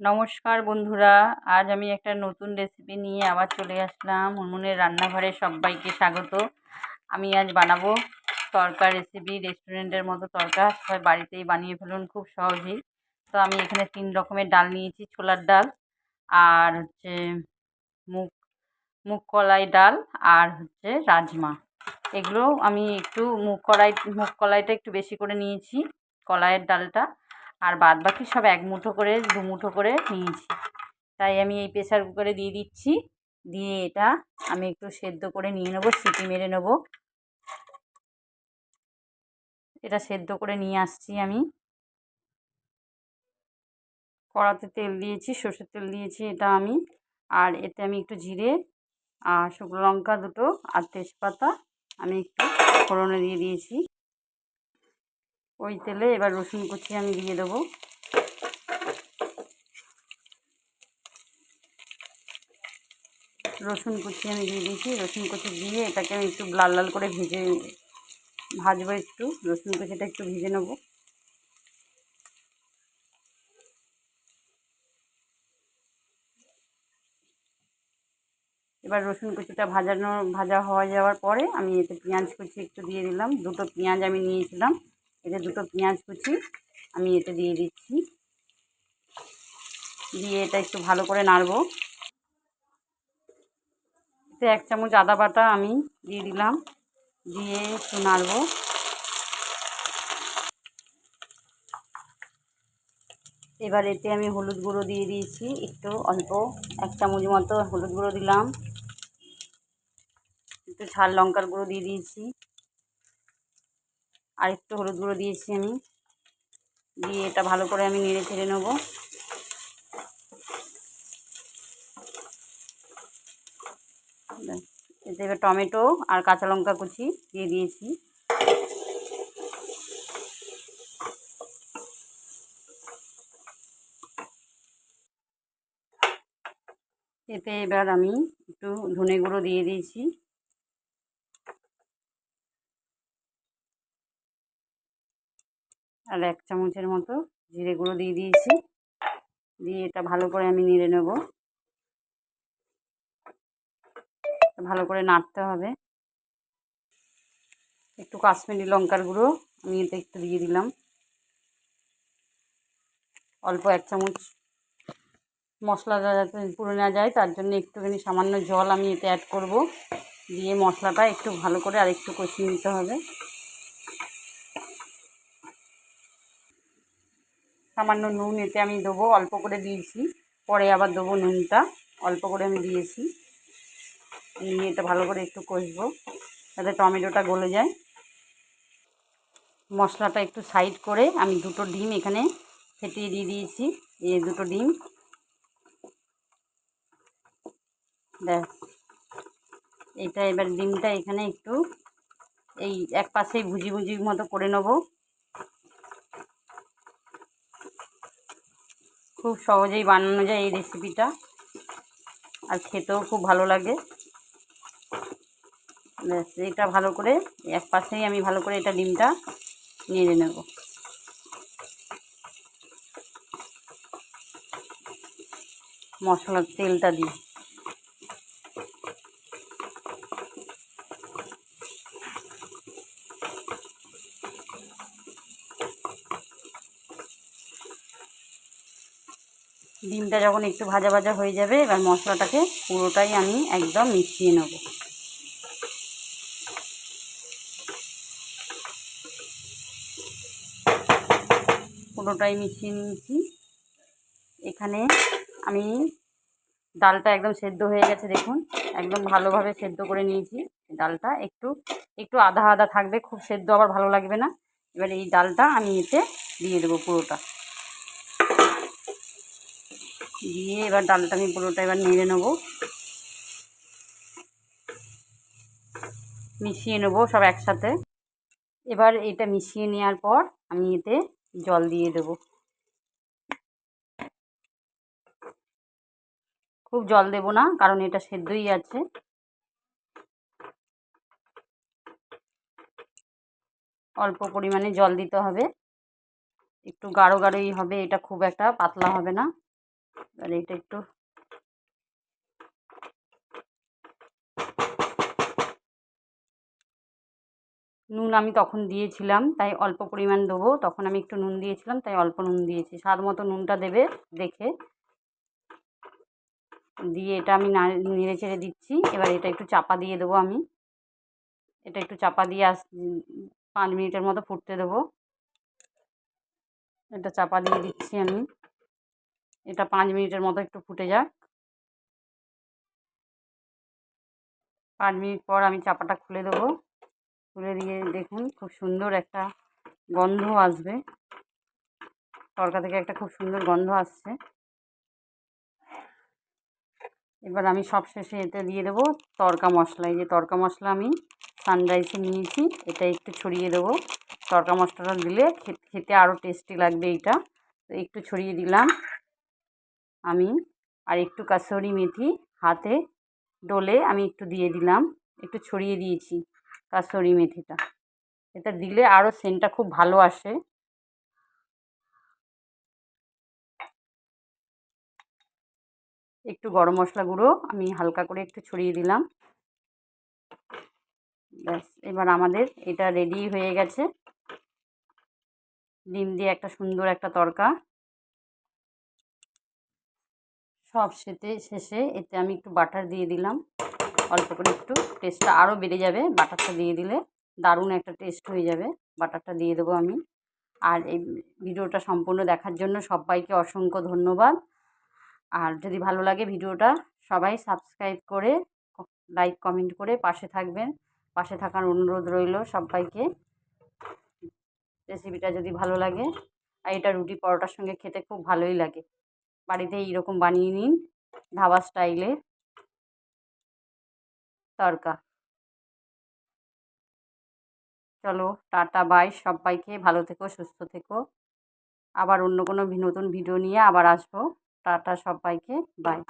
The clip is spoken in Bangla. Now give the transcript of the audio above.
নমস্কার বন্ধুরা, আজ আমি একটা নতুন রেসিপি নিয়ে আবার চলে আসলাম। মুনমুনের রান্নাঘরে সবাইকে স্বাগত। আমি আজ বানাবো তরকা রেসিপি রেস্টুরেন্টের মতো তরকা। সবাই বাড়িতেই বানিয়ে ফেলুন খুব সহজেই। তো আমি এখানে তিন রকমের ডাল নিয়েছি, ছোলার ডাল আর হচ্ছে মুগ মুগ কলাই ডাল আর হচ্ছে রাজমা। এগুলো আমি একটু মুগ কলাই, মুগ কলাইটা একটু বেশি করে নিয়েছি, কলাইয়ের ডালটা। আর বাদ বাকি সব এক মুঠো করে, দু মুঠো করে নিয়েছি। তাই আমি এই প্রেসার কুকারে দিয়ে দিচ্ছি। দিয়ে এটা আমি একটু সেদ্ধ করে নিয়ে নেব, সিটি মেরে নেব। এটা সেদ্ধ করে নিয়ে আসছি আমি। কড়াতে তেল দিয়েছি, সর্ষের তেল দিয়েছি এটা আমি। আর এতে আমি একটু জিরে আর শুকনো লঙ্কা দুটো আর তেজপাতা আমি একটু ফোড়নে দিয়ে দিয়েছি। ওই তেলে এবার রসুন কুচি আমি দিয়ে দেবো। রসুন কুচি আমি দিয়ে দিয়েছি। রসুন কুচি দিয়ে এটাকে আমি একটু লাল লাল করে ভেজে ভাজবো একটু, রসুন কুচিটা একটু ভেজে নেব। এবার রসুন কুচিটা ভাজানো, ভাজা হয়ে যাওয়ার পরে আমি এতে পেঁয়াজ কুচি একটু দিয়ে দিলাম। দুটো পেঁয়াজ আমি নিয়েছিলাম। এতে দুটো পেঁয়াজ কুচি, আমি এতে দিয়ে দিচ্ছি। দিয়ে এটা একটু ভালো করে নাড়বো। এতে এক চামচ আদা বাটা আমি দিয়ে দিলাম। দিয়ে একটু নাড়বো। এবার এতে আমি হলুদ গুঁড়ো দিয়ে দিয়েছি। একটু অল্প এক চামচ মতো হলুদ গুঁড়ো দিলাম। একটু ঝাল লঙ্কার গুঁড়ো দিয়ে দিয়েছি। আর একটু হলুদ গুঁড়ো দিয়েছি আমি। দিয়ে এটা ভালো করে আমি নেড়ে ছেড়ে নেব। এতে এবার টমেটো আর কাঁচা লঙ্কা কুচি দিয়ে দিয়েছি। এতে এবার আমি একটু ধনে গুঁড়ো দিয়ে দিয়েছি। আর এক চামচের মতো জিরে গুঁড়ো দিয়ে দিয়েছি। দিয়ে এটা ভালো করে আমি নেড়ে নেব। ভালো করে নাড়তে হবে। একটু কাশ্মীরি লঙ্কার গুঁড়ো আমি এতে একটু দিয়ে দিলাম। অল্প এক চামচ মশলাটা যাতে পুড়ে না যায়, তার জন্য একটুখানি সামান্য জল আমি এতে অ্যাড করব। দিয়ে মশলাটা একটু ভালো করে আর একটু কষিয়ে নিতে হবে। সামান্য নুন এতে আমি দেবো, অল্প করে দিয়েছি। পরে আবার দেবো নুনটা, অল্প করে আমি দিয়েছি। নিয়ে এটা ভালো করে একটু কষবো, যাতে টমেটোটা গলে যায়। মশলাটা একটু সাইড করে আমি দুটো ডিম এখানে ফেটিয়ে দিয়ে দিয়েছি, এই দুটো ডিম। ব্যাস। এটা এবার ডিমটা এখানে একটু এই এক পাশেই ভুজি ভুজির মতো করে নেব। খুব সহজেই বানানো যায় এই রেসিপিটা আর খেতেও খুব ভালো লাগে। ব্যাস, এটা ভালো করে এক পাশেই আমি ভালো করে এটা ডিমটা নেড়ে নেব। মশলার তেলটা দিই ডিমটা যখন একটু ভাজা ভাজা হয়ে যাবে, এবার মশলাটাকে পুরোটাই আমি একদম মিশিয়ে নেব। পুরোটাই মিশিয়ে নিয়েছি। এখানে আমি ডালটা একদম সেদ্ধ হয়ে গেছে, দেখুন। একদম ভালোভাবে সেদ্ধ করে নিয়েছি। ডালটা একটু একটু আধা আধা থাকবে, খুব সেদ্ধ আবার ভালো লাগবে না। এবার এই ডালটা আমি এতে দিয়ে দেবো পুরোটা। দিয়ে এবার ডালটা আমি পুরোটা এবার নেড়ে নেব। মিশিয়ে নেব সব একসাথে। এবার এটা মিশিয়ে নেওয়ার পর আমি এতে জল দিয়ে দেবো। খুব জল দেব না, কারণ এটা সেদ্ধই আছে। অল্প পরিমাণে জল দিতে হবে। একটু গাঢ় গাঢ়ই হবে, এটা খুব একটা পাতলা হবে না। এবার এটা একটু নুন আমি তখন দিয়েছিলাম, তাই অল্প পরিমাণ দেবো। তখন আমি একটু নুন দিয়েছিলাম, তাই অল্প নুন দিয়েছি। স্বাদ মতো নুনটা দেবে, দেখে। দিয়ে এটা আমি নেড়ে চেড়ে দিচ্ছি। এবার এটা একটু চাপা দিয়ে দেবো আমি। এটা একটু চাপা দিয়ে আস, পাঁচ মিনিটের মতো ফুটতে দেবো। এটা চাপা দিয়ে দিচ্ছি আমি। এটা পাঁচ মিনিটের মতো একটু ফুটে যাক। পাঁচ মিনিট পর আমি চাপাটা খুলে দেবো। খুলে দিয়ে দেখুন খুব সুন্দর একটা গন্ধ আসবে। তরকা থেকে একটা খুব সুন্দর গন্ধ আসছে। এবার আমি সব শেষে এতে দিয়ে দেবো তরকা মশলা। এই যে তরকা মশলা আমি সানরাইসে নিয়েছি, এটা একটু ছড়িয়ে দেবো। তরকা মশলাটা দিলে খেতে আরও টেস্টি লাগবে এইটা। তো একটু ছড়িয়ে দিলাম। আমি আর একটু কাসরি মেথি হাতে ডলে আমি একটু দিয়ে দিলাম, একটু ছড়িয়ে দিয়েছি কাসরি মেথিটা। এটা দিলে আরও সেন্টটা খুব ভালো আসে। একটু গরম মশলা গুঁড়ো আমি হালকা করে একটু ছড়িয়ে দিলাম। ব্যাস, এবার আমাদের এটা রেডি হয়ে গেছে। ডিম দিয়ে একটা সুন্দর একটা তরকা। সব সেতে, শেষে এতে আমি একটু বাটার দিয়ে দিলাম। অল্প করে একটু টেস্টটা আরও বেড়ে যাবে। বাটারটা দিয়ে দিলে দারুণ একটা টেস্ট হয়ে যাবে। বাটারটা দিয়ে দেবো আমি। আর এই ভিডিওটা সম্পূর্ণ দেখার জন্য সবাইকে অসংখ্য ধন্যবাদ। আর যদি ভালো লাগে ভিডিওটা, সবাই সাবস্ক্রাইব করে লাইক কমেন্ট করে পাশে থাকবেন। পাশে থাকার অনুরোধ রইল সবাইকে। রেসিপিটা যদি ভালো লাগে, আর এটা রুটি পরোটার সঙ্গে খেতে খুব ভালোই লাগে। বাড়িতে এইরকম বানিয়ে নিন, ধাবা স্টাইলে তরকা চলো, টাটা বাই সবাইকে, ভালো থেকো, সুস্থ থেকো। আবার অন্য কোনো নতুন ভিডিও নিয়ে আবার আসব। টাটা সবাইকে বাই